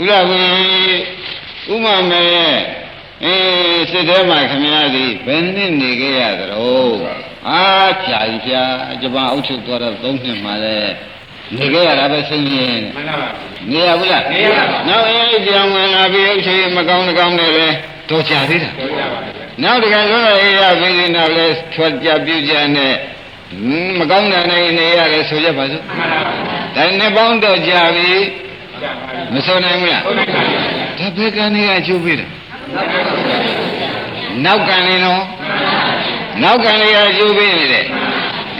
ဥလာဝင်ဥမမေရဲ့အေးစစ်ထဲမှာခမရသည်ဘယ်နှစ်နေခဲ့ရသလဲအာဖြာကြီးဖြာဂျပန်အုပ်ချုပ်သွားတော့၃နှစ်မှလည်းနေခဲ့ရတာပဲစိတ်ရင်းမှန်ပါပါနေရဘူးလားနေရပါဘူးနောက်အေးပြန်ဝင်လာပြီးအုပ်ချုပ်မကောင်းကောင်းနဲ့ပဲတော့ကြသေးတာပြောကြပါမယ်နောက်တကယ်ဆိုတော့အေးရပြီးနေတော့လဲထွက်ကြပြုကြနဲ့မကောင်းတဲ့နေနေရတယ်ဆိုကြပါစို့မှန်ပါပါဒါနဲ့ပေါင်းတော့ကြပြီကြပါပါ မဆိုနိုင်ဘူးလားဟုတ်ကဲ့ပါဒါဘယ်ကနေကအကျိုးပေးတယ်နောက်ကနေတော့နောက်ကနေကအကျိုးပေးနေတယ်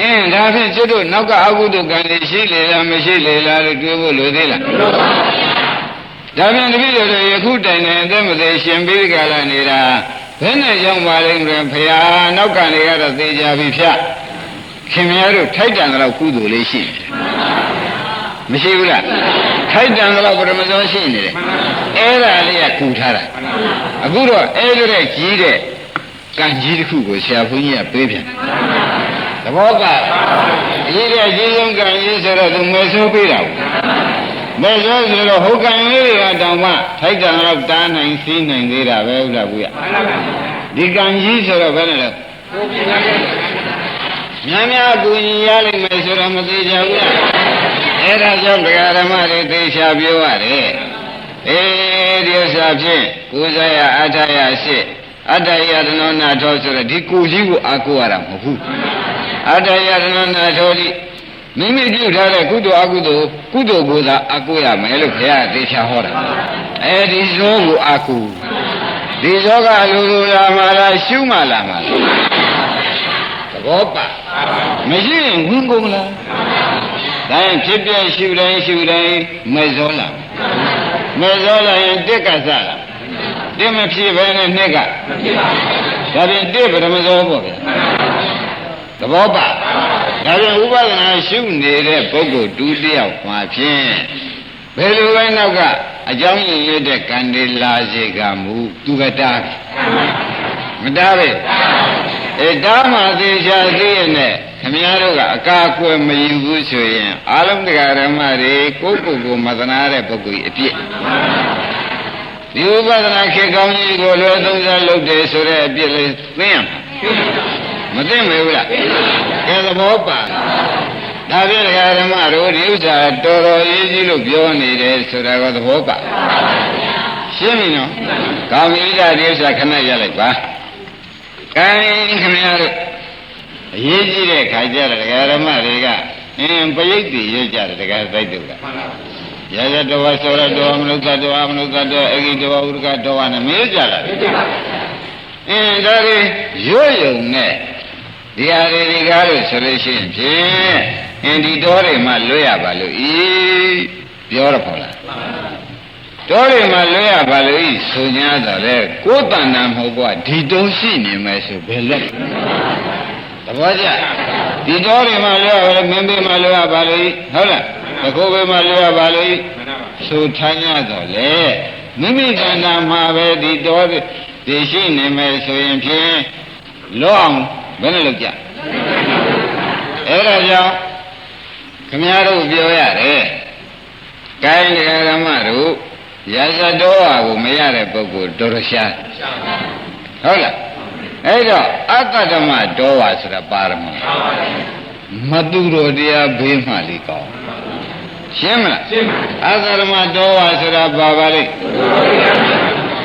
အင်းဒါဖြင့်ကျွတ်တို့နောက်ကအကုသိုလ်ကံတွေရှိလေလားမရှိလေလားလို့တွေးဖို့လိုသေးလားဒါဖြင့်တပည့်တော်တို့ယခုတိုင်တိုင်အသက်မသေးရှင်ပြီးကြလာနေတာဘယ်နဲ့ကြောင့်ပါလိမ့်မယ်ဖရာနောက်ကနေကတော့သေချာပြီဖြတ်ခင်ဗျားတို့ထိုက်တန်တော့ကုသိုလ်လေးရှိတယ်မရှိဘူးလား ထိုက်တန်တော့ပရမဇောရှိနေတယ်အဲ့ဒါလေးကကူထားတာအခုတော့အဲ့ဒီတဲ့ကြီးတဲ့ကံကြီးတစ်ခုကိုဆရာဘုန်းကြီးကပေးပြန်သဘောကအကြီးတဲ့ကြီးဆုံးကံကြီးဆိုတော့သူမဲဆိုးပေးတာဘူးမဲဆိုးဆိုတော့ဟိုကံလေးတွေကတောင်မှထိုက်တန်တော့တားနိုင်စီးနိုင်သေးတာပဲဟုတ်လားဘူးရမှန်ပါပါဒီကံကြီးဆိုတော့ဘယ်နဲ့လဲကိုပြင်းရတယ်များများအကူညီရလိမ့်မယ်ဆိုတော့မသေးကြဘူးလား အဲ့ဒါကြောင့်ဒကာဓမ္မတွေသေချာပြောရတယ်အေးဒီဥစ္စာဖြင့်ကိုယ်စားရအထရရှိအတ္တယတနောနာထောဆိုတော့ဒီကိုကြီးကိုအာကိုရတာမဟုတ်ဘူးအတ္တယတနောနာထောဒီမိမိပြုထားတဲ့ကုသိုလ်အကုသိုလ်ကုသိုလ်ကိုသာအာကိုရမယ်လို့ဘုရားသေချာဟောတာအဲဒီဇောကိုအာကိုဒီဇောကလူလူလာမှာလားရှုမှလာမှာလားသဘောပါမရှိရင်ဝင်ကုန်လား ဒါရင်ဖြစ်ပြရှုတိုင်းရှုတိုင်းမဲ့စောလာမဲ့စောလာရင်တက်ကစလာတက်မဖြစ်ပဲနဲ့နှစ်ကဒါပြင်တက်ပရမဇောပေါ့ဗျာသဘောပါဒါပြင်ဥပဒနာရှုနေတဲ့ပုဂ္ဂိုလ်တူတယောက်မှာဖြင့်ဘယ်လိုပဲနောက်ကအကြောင်းရင်းရတဲ့ကံတွေလာစေကမူသူကတားပြီမတားပဲအဲတားမှသေချာသိရနဲ့ ခမည်းတော်ကအကာအကွယ်မယူဘူးဆိုရင်အာလုံးတရားဓမ္မတွေကိုယ့်ကိုယ်ကိုမသနာတဲ့ပုဂ္ဂိုလ်ကြီးအပြစ်ဒီဥပဒနာခေကောင်းကြီးကိုလွယ်သုံးစားလုပ်တယ်ဆိုတဲ့အပြစ်လေးသိရမှာမသိမေဘူးလားကဲသဘောပါဒါဖြင့်တရားဓမ္မတို့ဒီဥစ္စာတော်တော်ရေးကြီးလို့ပြောနေတယ်ဆိုတာကသဘောပါရှင်းပြီနော်ကောင်းပြီဒါဒီဥစ္စာခဏရလိုက်ပါကဲခင်ဗျားတို့ အရေးကြီးတဲ့ခါကျတော့တရားဓမ္မတွေကအင်းပရိတ်တည်ရကြတယ်တရားသိတုကမှန်ပါပါရရတဝဆောရတောမနုဿတောမနုဿတောအဂိတဝဥရကတောဝနဲ့မေးကြလာတယ်အင်းဒါတွေရွတ်ယုံနဲ့ဒီဟာတွေဒီကားလို့ဆိုလို့ရှိရင်ဖြင့်အင်းဒီတော်တွေမှလွတ်ရပါလို့ဤပြောရပါလားတော်တွေမှလွတ်ရပါလို့ဤဆို냐တော့လေကိုယ်တဏ္ဍာမဟုတ်ကွာဒီတုံးရှိနေမယ်ဆိုဘယ်လက် သဘောကျဒီတော်တွေမှလွတ်ရပါလို့မင်းပေးမှလွတ်ရပါလို့ဤဟုတ်လားတကူပေးမှလွတ်ရပါလို့ဤမှန်ပါပါဆိုထိုင်းရတော့လေမိမိကန္တာမှာပဲဒီတော်ဒီရှိနေမယ်ဆိုရင်ဖြင့်လောအောင်ဘယ်နဲ့လုပ်ကြအဲ့ဒါကြောင့်ခမည်းတော်ပြောရတယ်ကိုင်းဓမ္မတို့ရာဇတော်ဟာကိုမရတဲ့ပုဂ္ဂိုလ်တော်တော်ရှားဟုတ်လား အဲ့တော့အတ္တဓမ္မတော်ဟာဆိုတာပါရမီမတူတော်တရားဘေးမှလေးကောင်းရှင်းမလားရှင်းပါအာသရမတော်ဝါဆိုတာဘာပါလိမ့်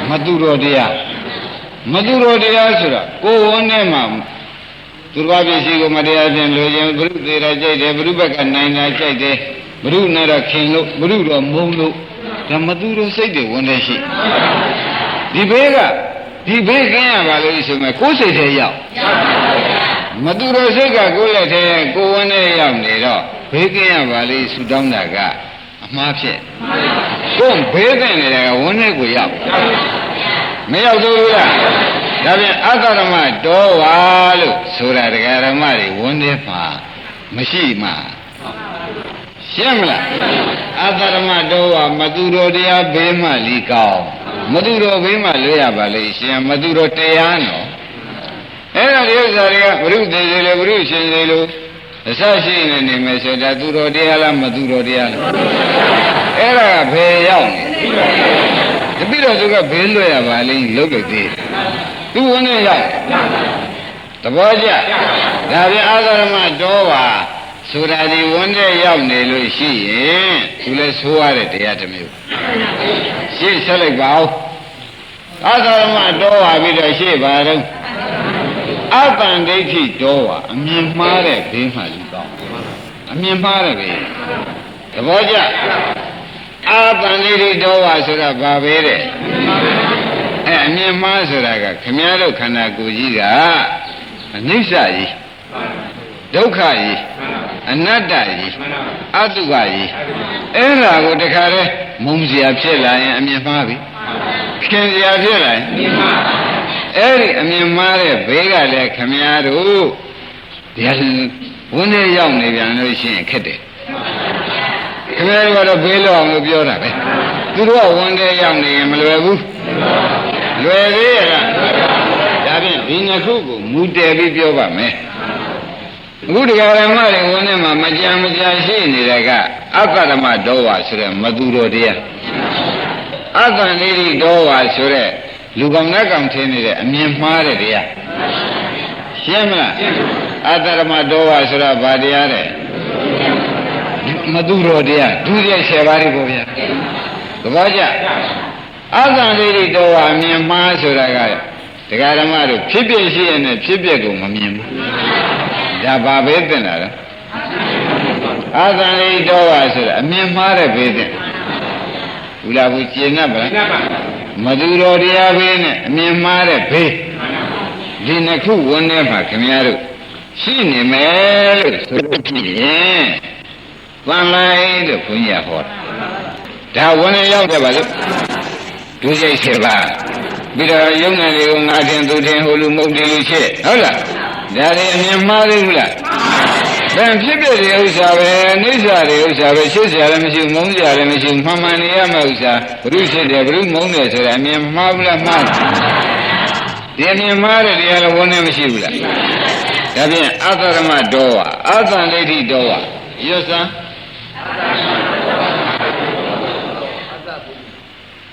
မတူတော်တရားမတူတော်တရားဆိုတာကိုယ်ဝန်းထဲမှာသူတော်ပစ္စည်းကိုမတရားဖြင့်လိုချင်ဘုရုသေးတာကြိုက်တယ်ဘုရုဘက်ကနိုင်တာကြိုက်တယ်ဘုရုနဲ့တော့ခင်လို့ဘုရုတော့မုံလို့ဒါမတူတော်စိတ်တွေဝင်နေရှိဒီဘေးက ဒီဘေးကင်းရပါလို့ဆိုမဲ့ကိုယ်စိတ်ထဲရောက်မတူတော်စိတ်ကကိုယ်လက်ထဲကိုယ်ဝန်းထဲရောက်နေတော့ဘေးကင်းရပါလိဆူတောင်းတာကအမှားဖြစ်ကိုယ်ဘေးကင်းနေတဲ့ကဝန်းထဲကိုရောက်မရောက်သေးဘူးလားဒါပြန်အတ္တဓမ္မတော်ဝါလို့ဆိုတာတရားဓမ္မတွေဝန်းထဲမှာမရှိမှရှင်းမလားအတ္တဓမ္မတော်ဝါမသူတော်တရားဘေးမှလီကောင်း မသူတော်ဘေးမှလွတ်ရပါလေရှင်မသူတော်တရားနော်အဲ့ဒါဒီဥစ္စာတွေကဘုရုသေးသေးလေဘုရုရှင်သေးလို့အအစရှိနေနေမယ်ဆိုဒါသူတော်တရားလားမသူတော်တရားလားအဲ့ဒါကဘယ်ရောက်နေတပိတော့သူကဘေးလွတ်ရပါလိမ့်လုတ်လို့သေးတယ်သူဝင်နေရောက်သဘောကျဒါပြန်အာသရမတော်ပါ ဆိုတာဒီဝန်တဲ့ရောက်နေလို့ရှိရင်သူလည်းဆိုးရတဲ့တရားတစ်မျိုးရှင်းဆက်လိုက်ပါဦးအာသရမတော်ပါပြီးတော့ရှေ့ပါတော့အတန်ဒိဋ္ဌိတော်ပါအမြင်မှားတဲ့ဘေးမှလူကောင်းအမြင်မှားတဲ့ဘေးသဘောကျအာတန်ဒိဋ္ဌိတော်ပါဆိုတာဘာပဲတဲ့အဲအမြင်မှားဆိုတာကခမည်းတော်ခန္ဓာကိုယ်ကြီးကအနိစ္စကြီးဒုက္ခကြီး အနတ္တကြီးအတုပကြီးအဲ့ဒါကိုတခါတည်းမုံစရာဖြစ်လာရင်အမြင်မှားပြီခင်စရာဖြစ်လာရင်အဲ့ဒီအမြင်မှားတဲ့ဘေးကလည်းခမည်းတော်ဒီဝန်ထဲရောက်နေပြန်လို့ရှိရင်ခက်တယ်ခမည်းတော်ကတော့ဘေးလောက်အောင်လို့ပြောတာပဲသူတို့ကဝန်ထဲရောက်နေရင်မလွယ်ဘူးလွယ်သေးရလားဒါဖြင့်ဒီနှစ်ခုကိုမူတည်ပြီးပြောပါမယ် အခုတရားဓမ္မတွေဝင်နေမှာမကြံမကြာရှိနေတဲ့ကအပ္ပရမဒေါဝါဆိုတဲ့မသူတော်တရားအတ္တနိရိဒေါဝါဆိုတဲ့လူကောင်နဲ့ကောင်ထင်းနေတဲ့အမြင်မှားတဲ့တရားရှင်းမလားအတ္တရမဒေါဝါဆိုတာဘာတရားတဲ့မသူတော်တရားဒုစရိုက်10ပါးတွေပေါ့ဗျာသဘောကျအတ္တနိရိဒေါဝါအမြင်မှားဆိုတာကတရားဓမ္မတို့ဖြစ်ဖြစ်ရှိရတဲ့ဖြစ်ဖြစ်ကိုမမြင်ဘူး ဒါဘာပဲတင်တာလဲအာသံလေးတော်ပါဆိုတာအမြင်မှားတဲ့ဘေးတင်ဘူးလားဘူးကျင်납ပါလားမသူတော်တရားဘေးနဲ့အမြင်မှားတဲ့ဘေးဒီနှစ်ခုဝန်ထဲမှာခင်ဗျားတို့ရှိနေမယ်လို့ဆိုလို့ဖြစ်ရင်ပန်လိုက်လို့ဘုန်းကြီးကဟောတာဒါဝန်ထဲရောက်တယ်ပါလို့ဒုစိတ်7ပါးပြီးတော့ယုံနာတွေကိုငါထင်သူထင်ဟိုလူမဟုတ်တယ်လို့ဖြစ်ဟုတ်လား ဒါတွေအမြင်မှားသေးဘူးလားဘယ်ဖြစ်ဖြစ်တဲ့ဥစ္စာပဲအိဋ္ဌာတဲ့ဥစ္စာပဲရှင်းစရာလည်းမရှိဘူးမုန်းစရာလည်းမရှိဘူးမှန်မှန်နေရမယ့်ဥစ္စာဘုရုဖြစ်တယ်ဘုရုမုန်းတယ်ဆိုတာအမြင်မှားဘူးလားမှားဒီအမြင်မှားတဲ့တရားလည်းဝန်နဲ့မရှိဘူးလားဒါဖြင့်အတ္တရမတော်ဝအတ္တဒိဋ္ဌိတော်ဝရွတ်စမ်း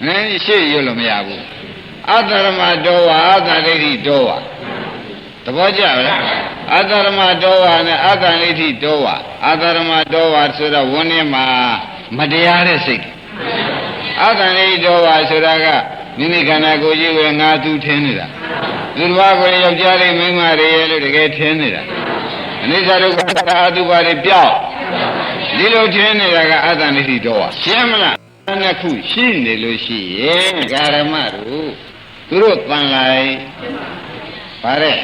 နည်းရှေ့ရွတ်လို့မရဘူးအတ္တရမတော်ဝအတ္တဒိဋ္ဌိတော်ဝ သဘောကျလားအတ္တရမတော်ဝါနဲ့အတ္တလိဋ္ဌိတော်ဝါအတ္တရမတော်ဝါဆိုတော့ဝန်းထဲမှာမတရားတဲ့စိတ်အတ္တလိဋ္ဌိတော်ဝါဆိုတာကမိမိခန္ဓာကိုယ်ကြီးကိုငါသူထင်းနေတာသူတစ်ပါးကိုယောက်ျားလေးမိန်းမတွေရဲ့လို့တကယ်ထင်းနေတာအနိစ္စဒုက္ခအတုပါတွေပြောက်ဒီလိုထင်းနေတာကအတ္တလိဋ္ဌိတော်ဝါရှင်းမလားနှစ်ခုရှိနေလို့ရှိရင်ဂရမတို့သူတို့တန်လိုက် ပါတဲ့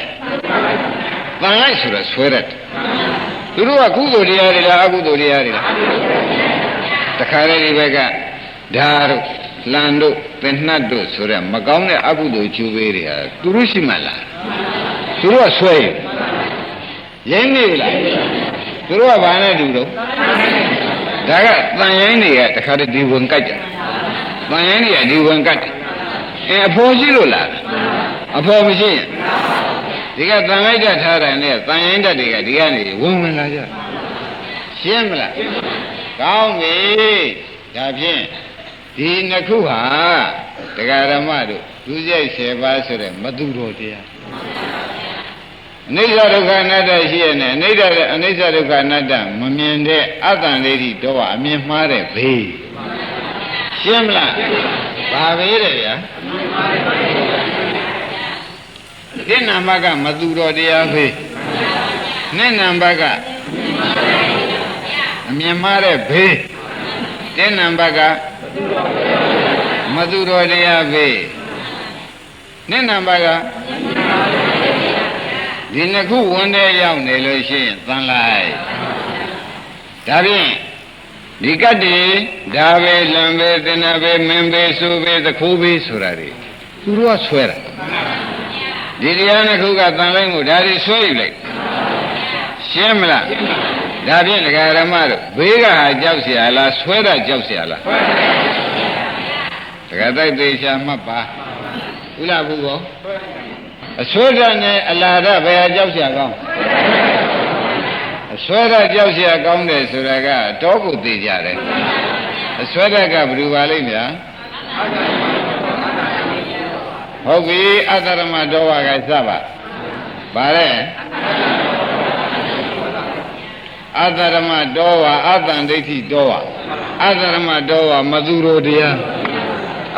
တန်လိုက်ဆိုတော့ဆွဲရတယ်သူတို့ကကုသိုလ်တရားတွေလားအကုသိုလ်တရားတွေလားတခါတည်းဒီဘက်ကဓာတ်တို့လန်တို့သင်္နှတ်တို့ဆိုတဲ့မကောင်းတဲ့အကုသိုလ်ကျူပေးတွေဟာသူတို့ရှိမှလားသူတို့ကဆွဲရင်ရင်းနေလားသူတို့ကဘာနဲ့တူတော့ဒါကတန်ရင်တွေကတခါတည်းဒီဝင်ကြိုက်တယ်တန်ရင်တွေကဒီဝင်ကြိုက်တယ်အဲအဖော်ရှိလို့လားအဖော်မရှိရင် ဒီကတန်လိုက်တဲ့ထားတယ်နဲ့တန်ရင်တက်တွေကဒီကနေဝင်ဝင်လာကြရှင်းမလားကောင်းပြီဒါဖြင့်ဒီနှစ်ခုဟာတရားဓမ္မတို့ဒုစရိုက်10ပါးဆိုတဲ့မသူတော်တရားအနိစ္စဒုက္ခအနတ္တရှိရနဲ့အနိစ္စအနိစ္စဒုက္ခအနတ္တမမြင်တဲ့အတ္တလေးတိတော့အမြင်မှားတဲ့ဘေးရှင်းမလားဘာဘေးတဲ့ဗျာ ဒီနံပါတ်ကမသူတော်တရားဖေးနဲ့နံပါတ်ကအမြင်မှားတဲ့ဘေးတဲ့နံပါတ်ကမသူတော်တရားဖေးနဲ့နံပါတ်ကဒီနှစ်ခုဝန်ထဲရောက်နေလို့ရှိရင်သန်လိုက်ဒါဖြင့်ဒီကတ္တိဒါပဲလံပဲသင်္နာပဲမင်းပဲဆိုပဲသခိုးပဲဆိုတာတွေသူတို့ကဆွဲတာ ဒီတရားနှစ်ခုကတန်လိုက်မှုဒါတွေဆွဲယူလိုက်ရှင်းမလားဒါဖြင့်ဒကာရမတို့ဘေးကဟာကြောက်เสียလားဆွဲတာကြောက်เสียလားဒကာတိုက်သေးချာမှတ်ပါဥလားဘူးကောအဆွဲတာနဲ့အလာဒဘယ်ဟာကြောက်เสียကောင်းအ အဆွဲရကြောက်เสียကောင်းတယ်ဆိုတာကတောကိုသိကြတယ်အဆွဲရကဘယ်လိုပါလိမ့်ဗျာ ဟုတ်ပြီအတ္တရမတောဝကစပါဗါတဲ့အတ္တရမတောဝအတ္တန်ဒိဋ္ဌိတောဝအတ္တရမတောဝမသူရိုတရား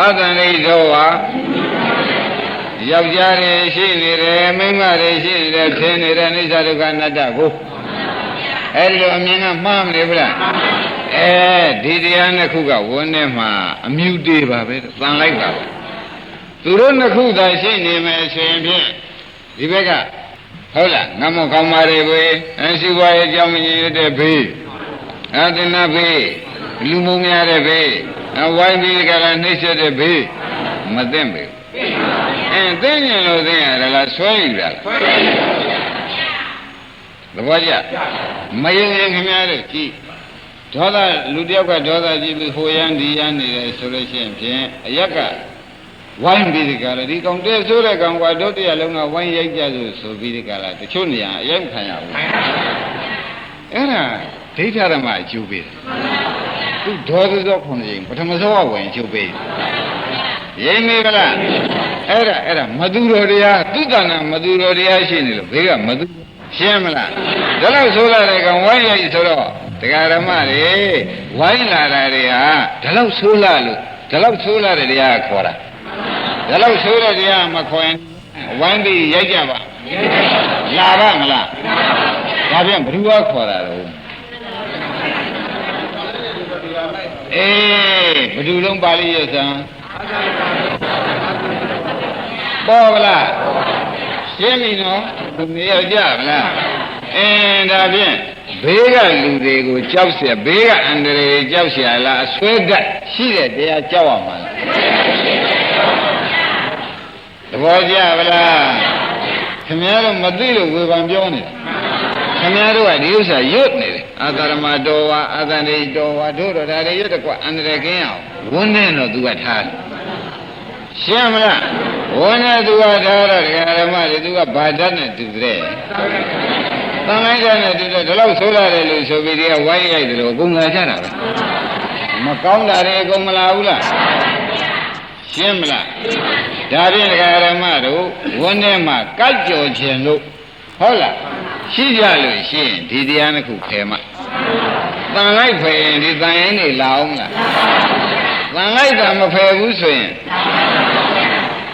အတ္တန်ဒိဋ္ဌိတောဝယောက်ျားတွေရှိနေတယ်မိန်းမတွေရှိနေတယ်ထင်နေတဲ့အိစ္ဆဒုက္ခအနတ္တကိုအဲဒီလိုအမြင်ကမှားမနေဘူးလားအဲဒီတရားနှစ်ခုကဝန်းထဲမှာအမြူတေးပါပဲတန်လိုက်ပါပဲ သူတို့နှစ်ခုသာရှိနေမယ်ဆိုရင်ဖြင့်ဒီဘက်ကဟုတ်လားငမကောင်းပါလေပဲအရှိဘွားရဲ့ကြောင့်မကြီးတဲ့ဘေးအတနာဘေးလူမုံများတဲ့ဘေးအဝိုင်းပြီးကြလားနှိမ့်ဆက်တဲ့ဘေးမသိမ့်ဘူးအင်းသိဉာဏ်လို့သိရတာလားဆွဲယူတာသဘောကျမယုံရင်ခင်ဗျားတို့ကြည့်ဒေါသလူတယောက်ကဒေါသကြည့်ပြီးဟိုရန်ဒီရန်နေတယ်ဆိုလို့ရှိရင်ဖြင့်အရက်က ဝိုင်းပြီးဒီကလာဒီကောင်တဲ့ဆိုတဲ့ကောင်ကတို့တရားလုံးကဝိုင်းရိုက်ကြဆိုဆိုပြီးဒီကလာတချို့နေရာအရင်ခံရဘူးအဲ့ဒါဒိဋ္ဌဓမ္မအကျိုးပေးတယ်သူဒေါသသောခုနှစ်ရင်ပထမသောကဝင်အကျိုးပေးတယ်ရိမ့်မေကလားအဲ့ဒါအဲ့ဒါမသူတော်တရားသူတဏ္ဍမသူတော်တရားရှိနေလို့ဘေးကမသူရှင်းမလားဒါလို့ဆိုလာတဲ့ကောင်ဝိုင်းရိုက်ဆိုတော့တရားဓမ္မတွေဝိုင်းလာတာတွေဟာဒါလို့ဆိုလာလို့ဒါလို့ဆိုလာတဲ့တရားခေါ်တာ ဒါလို့ဆိုတဲ့တရားမခေါ်ရင်ဝိုင်းပြီးရိုက်ကြပါလာပါမလားဒါပြန်ဘ누구ကခေါ်တာတော့အေးဘ누구လုံးပါဠိရစံပေါ်ဗလားရှင်းပြီနော်သူနေရကြဗလားအင်းဒါဖြင့်ဘေးကလူတွေကိုကြောက်เสียဘေးကအန္တရာယ်ကြောက်เสียလားအဆွဲကတ်ရှိတဲ့တရားကြောက်ရမှာလားသ ဘောကျဗလားခင်ဗျားတို့မသိလို့ဝေဖန်ပြောနေတာခင်ဗျားတို့ကဒီဥစ္စာရွတ်နေတယ်အာသရမတော်ဝါအာသန္တိတော်ဝါတို့တော့ဒါတွေရွတ်တကွအန္တရာယ်ကင်းအောင်ဝန်းနေတော့သူကထားတယ်ရှင်းမလားဝန်းနေသူကထားတော့ဒကာရမတွေသူကဘာတတ်နဲ့တူတဲ့တန်လိုက်တဲ့နဲ့တူတဲ့ဒီလောက်ဆိုးလာတယ်လို့ဆိုပြီးဒီကဝိုင်းရိုက်တယ်လို့အကုန်ငါချတာပဲမကောင်းတာတွေအကုန်မလာဘူးလားရှင်းမလား ဒါဖြင့်ဒကာရမတို့ဝန်းထဲမှာကတ်ကြော်ခြင်းလို့ဟုတ်လားရှိကြလို့ရှိရင်ဒီတရားနှစ်ခုဖယ်မှတန်လိုက်ဖယ်ရင်ဒီတန်ရင်နေလာအောင်လားတန်လိုက်တာမဖယ်ဘူးဆိုရင်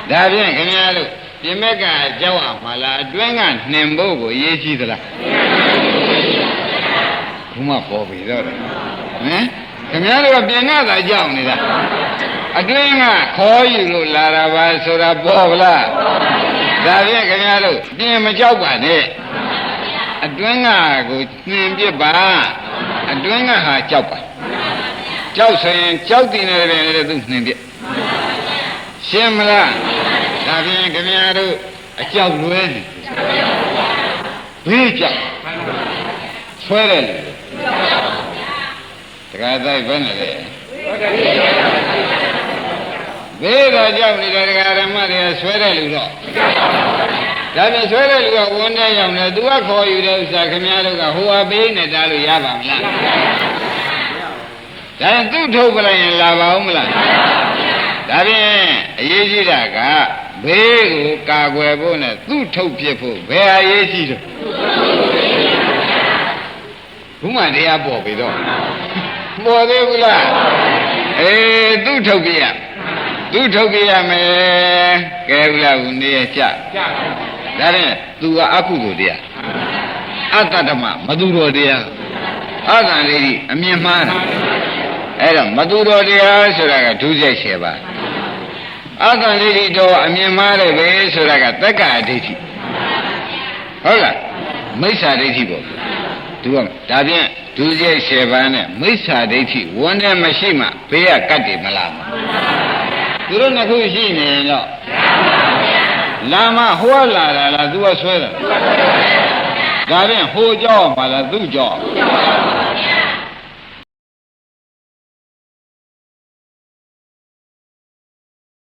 ဒါဖြင့်ခင်ဗျားတို့ပြင်မက်ကကြောက်အောင်မလားအတွင်းကနှင်ဖို့ကိုရေးကြည့်သလားဘုမပေါ်ပြီတော့တယ်ဟမ်ခင်ဗျားတို့ကပြင်ကသာကြောက်နေတာ အတွင်းကခေါ်ယူလို့လာတာပါဆိုတာပေါ်ဗလားဒါဖြင့်ခင်ဗျားတို့ပြင်မကြောက်ပါနဲ့အတွင်းကကိုနှင်ပြစ်ပါအတွင်းကဟာကြောက်ပါကြောက်ဆိုရင်ကြောက်တင်နေတယ်လေသူနှင်ပြစ်ရှင်းမလားဒါဖြင့်ခင်ဗျားတို့အကြောက်လွဲနေဘေးကြောက်ဆွဲတယ်လေတခါတိုက်ဘယ်နဲ့လဲ ဘေးကကြောက်နေတဲ့ဒကာရမတွေကဆွဲတဲ့လူတော့ဒါပြန်ဆွဲတဲ့လူကဝန်ထဲရောက်နေသူကခေါ်ယူတဲ့ဥစ္စာခင်ဗျားတို့ကဟိုဟာဘေးနဲ့တားလို့ရပါမလားဒါရင်သူ့ထုတ်ပလိုက်ရင်လာပါဦးမလားဒါဖြင့်အရေးကြီးတာကဘေးကိုကာကွယ်ဖို့နဲ့သူ့ထုတ်ဖြစ်ဖို့ဘယ်အရေးကြီးတော့ဘုမှတရားပေါ်ပြီတော့ပေါ်သေးဘူးလားအေးသူ့ထုတ်ပြရ သူ့ထုတ်ပြရမယ်ကဲဘူးလားဦးနေရကြကြပါဒါဖြင့်သူကအကုသိုလ်တရားအတ္တဓမ္မမသူတော်တရားအတ္တလေးကြီးအမြင်မှားတာအဲ့တော့မသူတော်တရားဆိုတာကဒုစရိုက်7ပါးအတ္တလေးကြီးတော့အမြင်မှားတယ်ပဲဆိုတာကတက္ကအဋ္ဌိဟုတ်လားမိစ္ဆာဒိဋ္ဌိပေါ့သူကဒါဖြင့်ဒုစရိုက်7ပါးနဲ့မိစ္ဆာဒိဋ္ဌိဝန်နဲ့မရှိမှဘေးကကတ်တယ်မလား သူတို့နှစ်ခုရှိနေရင်တော့လာမဟိုကလာတာလားသူကဆွဲတာဒါဖြင့်ဟိုကြောက်မှာလားသူကြောက်